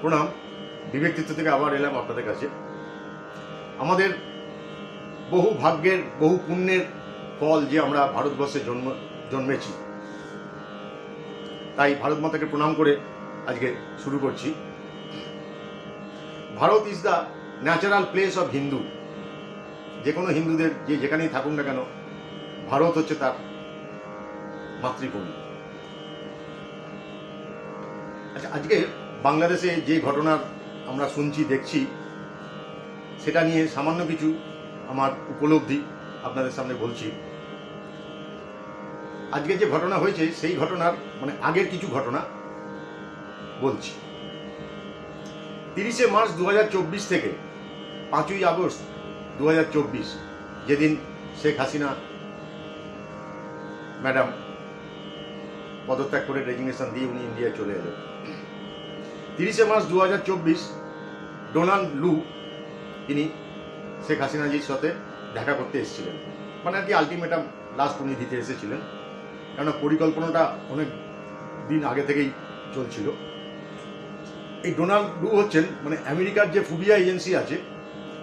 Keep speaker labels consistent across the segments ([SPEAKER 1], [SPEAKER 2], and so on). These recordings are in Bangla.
[SPEAKER 1] প্রণাম। বিবেকতীর্থ থেকে আবার এলাম আপনাদের কাছে। আমাদের বহু ভাগ্যের, বহু পুণ্যের ফল যে আমরা ভারতবর্ষে জন্ম, জন্মেছি, তাই ভারত মাতাকে প্রণাম করে আজকে শুরু করছি। Bharat is the natural place of Hindu যে কোনো হিন্দুদের যে যেখানেই থাকুন না কেন, ভারত হচ্ছে তার মাতৃভূমি। আচ্ছা আজকে বাংলাদেশে যে ঘটনার আমরা শুনছি, দেখছি, সেটা নিয়ে সামান্য কিছু আমার উপলব্ধি আপনাদের সামনে বলছি। আজকে যে ঘটনা হয়েছে, সেই ঘটনার মানে আগের কিছু ঘটনা বলছি। তিরিশে মার্চ দু হাজার চব্বিশ থেকে পাঁচই আগস্ট দু হাজার চব্বিশ, যেদিন শেখ হাসিনা ম্যাডাম পদত্যাগ করে রেজিগনেশন দিয়ে উনি ইন্ডিয়ায় চলে এলেন। তিরিশে মার্চ দু হাজার চব্বিশ ডোনাল্ড লু, তিনি শেখ হাসিনাজির সাথে দেখা করতে এসেছিলেন। মানে আর কি আলটিমেটাম লাস্ট উনি দিতে এসেছিলেন। কেননা পরিকল্পনাটা অনেক দিন আগে থেকেই চলছিল। এই ডোনাল্ড লু হচ্ছেন মানে আমেরিকার যে ফুবিয়া এজেন্সি আছে,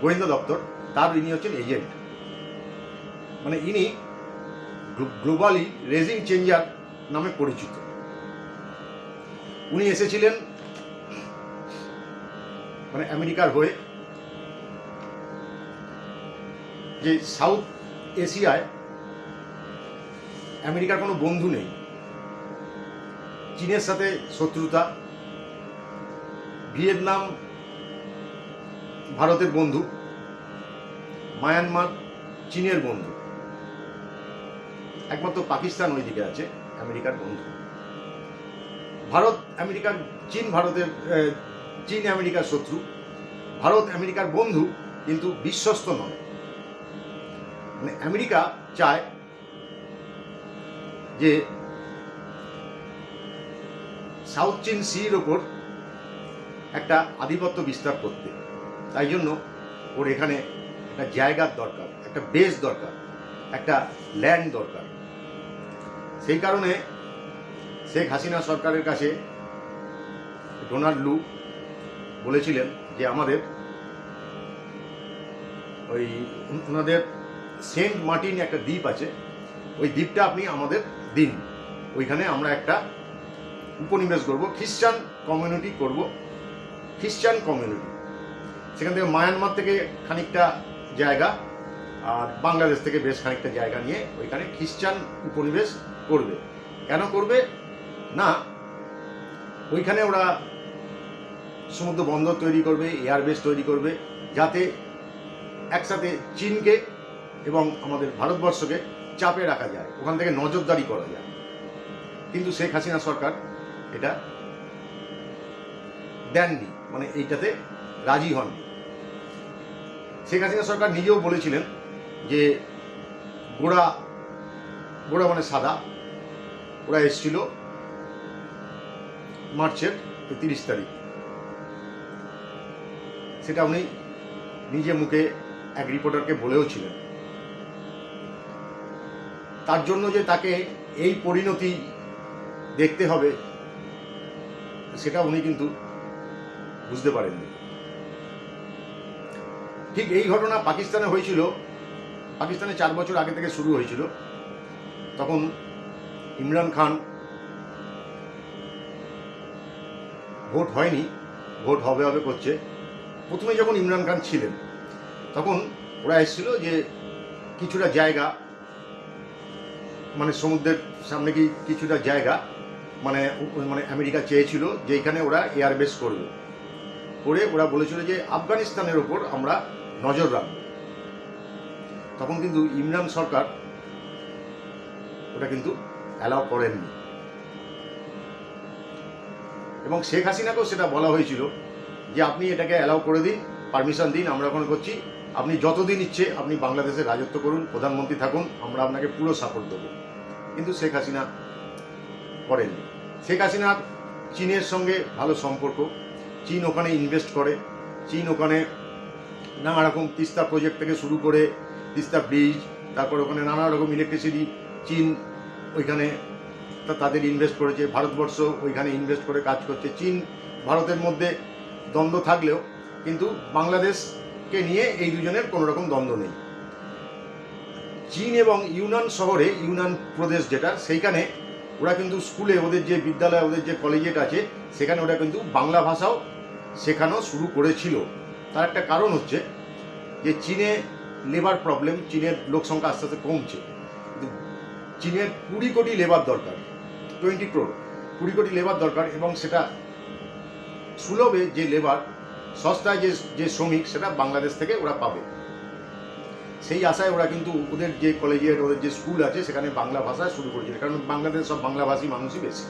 [SPEAKER 1] গোয়েন্দা দপ্তর, তার ইনি হচ্ছেন এজেন্ট। মানে ইনি গ্লোবালি রেজিং চেঞ্জার নামে পরিচিত। উনি এসেছিলেন মানে আমেরিকার হয়ে যে সাউথ এশিয়ায় আমেরিকার কোনো বন্ধু নেই। চীনের সাথে শত্রুতা, ভিয়েতনাম ভারতের বন্ধু, মায়ানমার চীনের বন্ধু। একমাত্র পাকিস্তান ওইদিকে আছে, আমেরিকার বন্ধু। ভারত, আমেরিকার চীন, ভারতের চীন আমেরিকার শত্রু, ভারত আমেরিকার বন্ধু, কিন্তু বিশ্বস্ত নয়। মানে আমেরিকা চায় যে সাউথ চীন সির ওপর একটা আধিপত্য বিস্তার করতে। তাই জন্য ওর এখানে একটা জায়গার দরকার, একটা বেস দরকার, একটা ল্যান্ড দরকার। সেই কারণে শেখ হাসিনা সরকারের কাছে ডোনাল্ড লু বলেছিলেন যে আমাদের ওই ওনাদের সেন্ট মার্টিন একটা দ্বীপ আছে। ওই দ্বীপটা আপনি আমাদের দিন। ওইখানে আমরা একটা উপনিবেশ করব খ্রিস্টান কমিউনিটি করব, খ্রিস্টান কমিউনিটি। সেখান থেকে মায়ানমার থেকে খানিকটা জায়গা আর বাংলাদেশ থেকে বেশ খানিকটা জায়গা নিয়ে ওইখানে খ্রিস্টান উপনিবেশ করবে। কেন করবে? না, ওইখানে ওরা সমুদ্র বন্দর তৈরি করবে এয়ারবেস তৈরি করবে, যাতে একসাথে চীনকে এবং আমাদের ভারতবর্ষকে চাপে রাখা যায়, ওখান থেকে নজরদারি করা যায়। কিন্তু শেখ হাসিনা সরকার এটা দেননি মানে এইটাতে রাজি হননি। শেখ হাসিনা সরকার নিজেও বলেছিলেন যে গোড়া গোড়া মানে সাদা, ওরা এসছিল মার্চের তিরিশ তারিখ। সেটা উনি নিজে মুখে এক রিপোর্টারকে বলেও ছিলেন। তার জন্য যে তাকে এই পরিণতি দেখতে হবে, সেটা উনি কিন্তু বুঝতে পারেননি। ঠিক এই ঘটনা পাকিস্তানে হয়েছিল, পাকিস্তানে চার বছর আগে থেকে শুরু হয়েছিল। তখন ইমরান খান ভোট হয়নি, ভোট হবে হবে করছে। প্রথমে যখন ইমরান খান ছিলেন, তখন ওরা এসেছিল যে কিছুটা জায়গা মানে সমুদ্রের সামনে কি কিছুটা জায়গা মানে মানে আমেরিকা চেয়েছিল যে এখানে ওরা এয়ারবেস করবে। করে ওরা বলেছিল যে আফগানিস্তানের ওপর আমরা নজর রাখব। তখন কিন্তু ইমরান সরকার ওটা কিন্তু অ্যালাউ করেননি। এবং শেখ হাসিনাকেও সেটা বলা হয়েছিল যে আপনি এটাকে অ্যালাউ করে দিন পারমিশন দিন, আমরা ওখানে করছি। আপনি যতদিন ইচ্ছে আপনি বাংলাদেশে রাজত্ব করুন, প্রধানমন্ত্রী থাকুন, আমরা আপনাকে পুরো সাপোর্ট দেবো। কিন্তু শেখ হাসিনা করেননি। শেখ হাসিনার চীনের সঙ্গে ভালো সম্পর্ক। চীন ওখানে ইনভেস্ট করে। চীন ওখানে নানা রকম তিস্তা প্রজেক্ট থেকে শুরু করে তিস্তা ব্রিজ তারপর ওখানে নানা রকম ইলেকট্রিসিটি চীন ওইখানে তাদের ইনভেস্ট করেছে। ভারতবর্ষ ওইখানে ইনভেস্ট করে কাজ করছে। চীন ভারতের মধ্যে দ্বন্দ্ব থাকলেও কিন্তু বাংলাদেশকে নিয়ে এই দুজনের কোনো রকম দ্বন্দ্ব নেই। চীন এবং ইউনান শহরে, ইউনান প্রদেশ যেটা, সেইখানে ওরা কিন্তু স্কুলে ওদের যে বিদ্যালয়, ওদের যে কলেজেট আছে সেখানে ওরা কিন্তু বাংলা ভাষাও শেখানো শুরু করেছিল। তার একটা কারণ হচ্ছে যে চীনে লেবার প্রবলেম, চীনের লোক সংখ্যা আস্তে আস্তে কমছে। চীনের কুড়ি কোটি লেবার দরকার, টোয়েন্টি ক্রোড, কুড়ি কোটি লেবার দরকার এবং সেটা সুলভে যে লেবার সস্তায় যে যে শ্রমিক, সেটা বাংলাদেশ থেকে ওরা পাবে। সেই আশায় ওরা কিন্তু ওদের যে কলেজের ওদের যে স্কুল আছে, সেখানে বাংলা ভাষা শুরু করেছিল। কারণ বাংলাদেশ সব বাংলাভাষী মানুষই বেশি।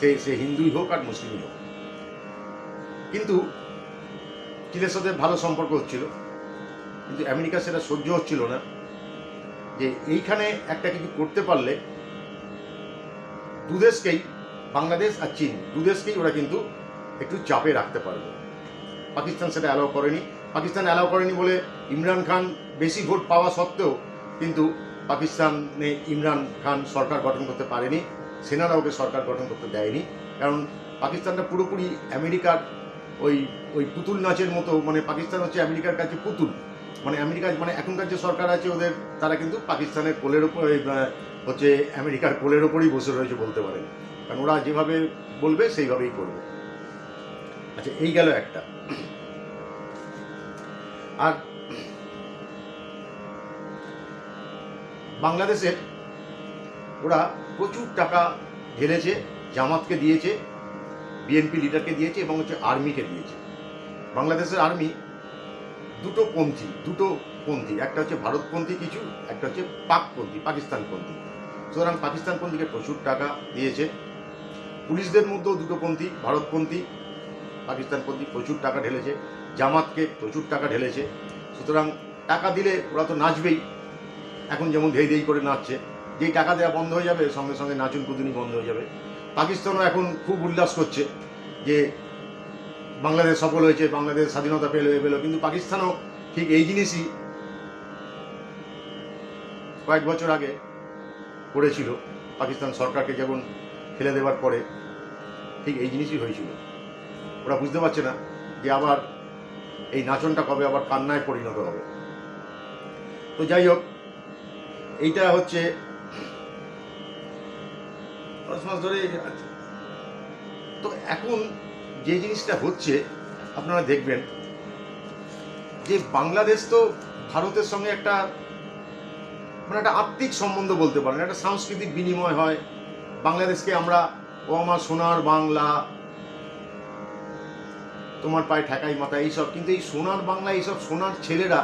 [SPEAKER 1] সে সে হিন্দুই হোক আর মুসলিমই হোক। কিন্তু চীনের সাথে ভালো সম্পর্ক হচ্ছিল। কিন্তু আমেরিকা সেটা সহ্য হচ্ছিল না। যে এইখানে একটা কিছু করতে পারলে দুদেশকেই, বাংলাদেশ আর চীন, দুদেশকেই ওরা কিন্তু একটু চাপে রাখতে পারবে। পাকিস্তান সেটা অ্যালাউ করেনি। পাকিস্তান অ্যালাউ করেনি বলে ইমরান খান বেশি ভোট পাওয়া সত্ত্বেও কিন্তু পাকিস্তানে ইমরান খান সরকার গঠন করতে পারেনি। সেনারা ওকে সরকার গঠন করতে দেয়নি। কারণ পাকিস্তানটা পুরোপুরি আমেরিকার ওই ওই পুতুল নাচের মতো মানে পাকিস্তান হচ্ছে আমেরিকার কাছে পুতুল। মানে আমেরিকা মানে এখনকার যে সরকার আছে ওদের, তারা কিন্তু পাকিস্তানের কোলের ওপর হচ্ছে আমেরিকার কোলের ওপরই বসে রয়েছে বলতে পারেন। কারণ ওরা যেভাবে বলবে, সেইভাবেই করবে। আচ্ছা এই গেল একটা। আর বাংলাদেশের ওরা প্রচুর টাকা ঢেলেছে, জামাতকে দিয়েছে বিএনপি লিডারকে দিয়েছে এবং হচ্ছে আর্মিকে দিয়েছে। বাংলাদেশের আর্মি দুটো পন্থী দুটো পন্থী, একটা হচ্ছে ভারতপন্থী কিছু, একটা হচ্ছে পাকপন্থী, পাকিস্তানপন্থী। সুতরাং পাকিস্তানপন্থীকে প্রচুর টাকা দিয়েছে। পুলিশদের মধ্যেও দুটো পন্থী, ভারতপন্থী পাকিস্তানপন্থী প্রচুর টাকা ঢেলেছে, জামাতকে প্রচুর টাকা ঢেলেছে। সুতরাং টাকা দিলে ওরা তো নাচবেই। এখন যেমন ধেই ধেই করে নাচছে, যেই টাকা দেওয়া বন্ধ হয়ে যাবে, সঙ্গে সঙ্গে নাচুন কুদুনি বন্ধ হয়ে যাবে। পাকিস্তানও এখন খুব উল্লাস করছে যে বাংলাদেশ সফল হয়েছে, বাংলাদেশ স্বাধীনতা পেল এ পেল, কিন্তু পাকিস্তানও ঠিক এই জিনিসই কয়েক বছর আগে করেছিল। পাকিস্তান সরকারকে যখন ফেলে দেওয়ার পরে, ঠিক এই জিনিসই হয়েছিল। ওরা বুঝতে পারছে না যে আবার এই নাচনটা কবে আবার কান্নায় পরিণত হবে। তো যাই হোক, এইটা হচ্ছে পাঁচ মাস ধরে তো এখন যে জিনিসটা হচ্ছে, আপনারা দেখবেন যে বাংলাদেশ তো ভারতের সঙ্গে একটা মানে একটা আত্মিক সম্বন্ধ বলতে পারেন, একটা সাংস্কৃতিক বিনিময় হয়। বাংলাদেশকে আমরা ও আমার সোনার বাংলা তোমার পায়ে ঠেকাই মাথা এইসব। কিন্তু এই সোনার বাংলা, এইসব সোনার ছেলেরা,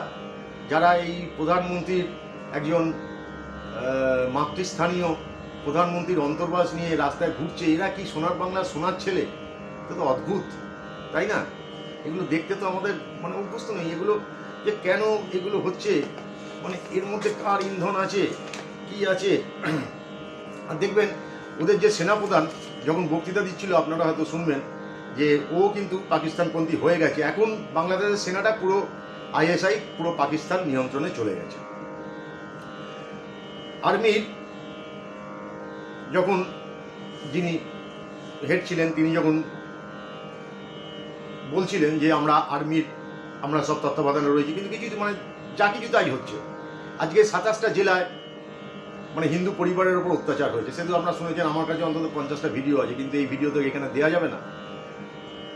[SPEAKER 1] যারা এই প্রধানমন্ত্রীর একজন মাতৃস্থানীয় প্রধানমন্ত্রীর অন্তর্বাস নিয়ে রাস্তায় ঘুরছে, এরা কি সোনার বাংলা, সোনার ছেলে? এটা তো অদ্ভুত, তাই না? এগুলো দেখতে তো আমাদের মানে অভ্যস্ত নেই। এগুলো যে কেন এগুলো হচ্ছে? মানে এর মধ্যে কার ইন্ধন আছে? কি আছে? আর দেখবেন, ওদের যে সেনাপ্রধান, যখন বক্তৃতা দিচ্ছিল, আপনারা হয়তো শুনবেন যে ও কিন্তু পাকিস্তানপন্থী হয়ে গেছে। এখন বাংলাদেশের সেনাটা পুরো আইএসআই, পুরো পাকিস্তান নিয়ন্ত্রণে চলে গেছে। আর্মির যখন যিনি হেড ছিলেন, তিনি যখন বলছিলেন যে আমরা আর্মির, আমরা সব তত্ত্বাবধানে রয়েছি, কিন্তু কিছু মানে যা কিছু তাই হচ্ছে। আজকে সাতাশটা জেলায় মানে হিন্দু পরিবারের ওপর অত্যাচার হয়েছে। সেহেতু আপনারা শুনেছেন, আমার কাছে অন্তত পঞ্চাশটা ভিডিও আছে, কিন্তু এই ভিডিও তো এখানে দেওয়া যাবে না।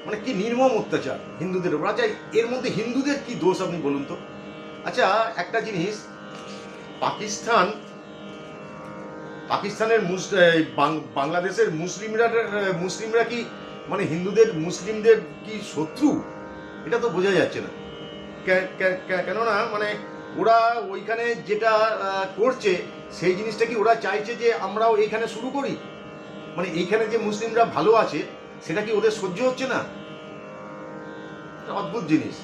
[SPEAKER 1] মানে কি নির্মম অত্যাচার হিন্দুদের ওপর আচ্ছা এর মধ্যে হিন্দুদের কি দোষ আপনি বলুন তো? আচ্ছা একটা জিনিস, পাকিস্তান, পাকিস্তানের বাংলাদেশের মুসলিমরা মুসলিমরা কি মানে হিন্দুদের, মুসলিমদের কি শত্রু? এটা তো বোঝা যাচ্ছে না। কেননা মানে ওরা ওইখানে যেটা করছে, সেই জিনিসটা কি ওরা চাইছে যে আমরাও এইখানে শুরু করি? মানে এইখানে যে মুসলিমরা ভালো আছে সেটা কি ওদের সহ্য হচ্ছে না? অদ্ভুত জিনিস।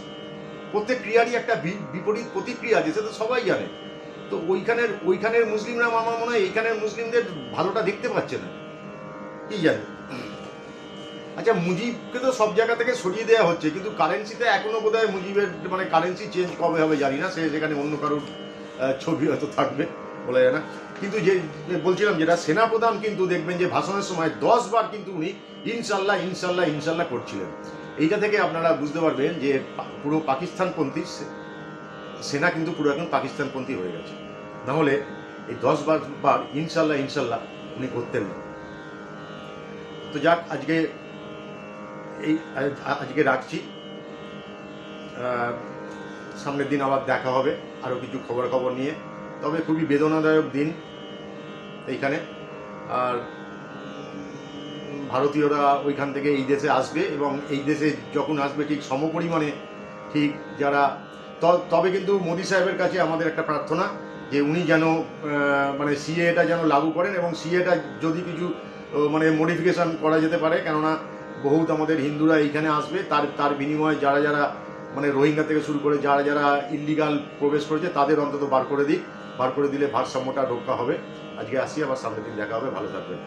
[SPEAKER 1] প্রত্যেক ক্রিয়ারই একটা বিপরীত প্রতিক্রিয়া আছে, সেটা সবাই জানে। তো ওইখানের ওইখানের মুসলিমরা আমার মনে হয় এইখানের মুসলিমদের ভালোটা দেখতে পাচ্ছে না। কি জানি। আচ্ছা মুজিবকে তো সব জায়গা থেকে সরিয়ে দেওয়া হচ্ছে, কিন্তু কারেন্সিতে এখনও বোধ হয় মুজিবের মানে কারেন্সি চেঞ্জ কবে হবে জানি না, সে সেখানে অন্য কারোর ছবি হয়তো থাকবে। বলা যায় না। কিন্তু যে বলছিলাম যেটা, সেনাপ্রধান কিন্তু দেখবেন যে ভাষণের সময় দশ বার কিন্তু উনি ইনশাল্লাহ ইনশাল্লাহ ইনশাল্লাহ করছিলেন। এইটা থেকে আপনারা বুঝতে পারবেন যে পুরো পাকিস্তানপন্থী সেনা কিন্তু পুরো এখন পাকিস্তানপন্থী হয়ে গেছে। নাহলে এই দশ বার বার ইনশাল্লাহ ইনশাল্লাহ উনি করতেন না। তো যাক, আজকে এই আজকে রাখছি। সামনের দিন আবার দেখা হবে আরও কিছু খবর খবর নিয়ে। তবে খুবই বেদনাদায়ক দিন এইখানে। আর ভারতীয়রা ওইখান থেকে এই দেশে আসবে এবং এই দেশে যখন আসবে ঠিক সমপরিমাণে ঠিক যারা তবে কিন্তু মোদী সাহেবের কাছে আমাদের একটা প্রার্থনা যে উনি যেন মানে সিএটা যেন লাগু করেন এবং সিএটা যদি কিছু মানে মডিফিকেশন করা যেতে পারে, কেননা বহুত আমাদের হিন্দুরা এইখানে আসবে, তার তার বিনিময়ে যারা যারা মানে রোহিঙ্গা থেকে শুরু করে যারা যারা ইলিগাল প্রবেশ করেছে তাদের অন্তত বার করে দিক। বার করে দিলে ভারসাম্যটা রক্ষা হবে। আজকে আসি, আবার সামনের দিন দেখা হবে। ভালো থাকবেন।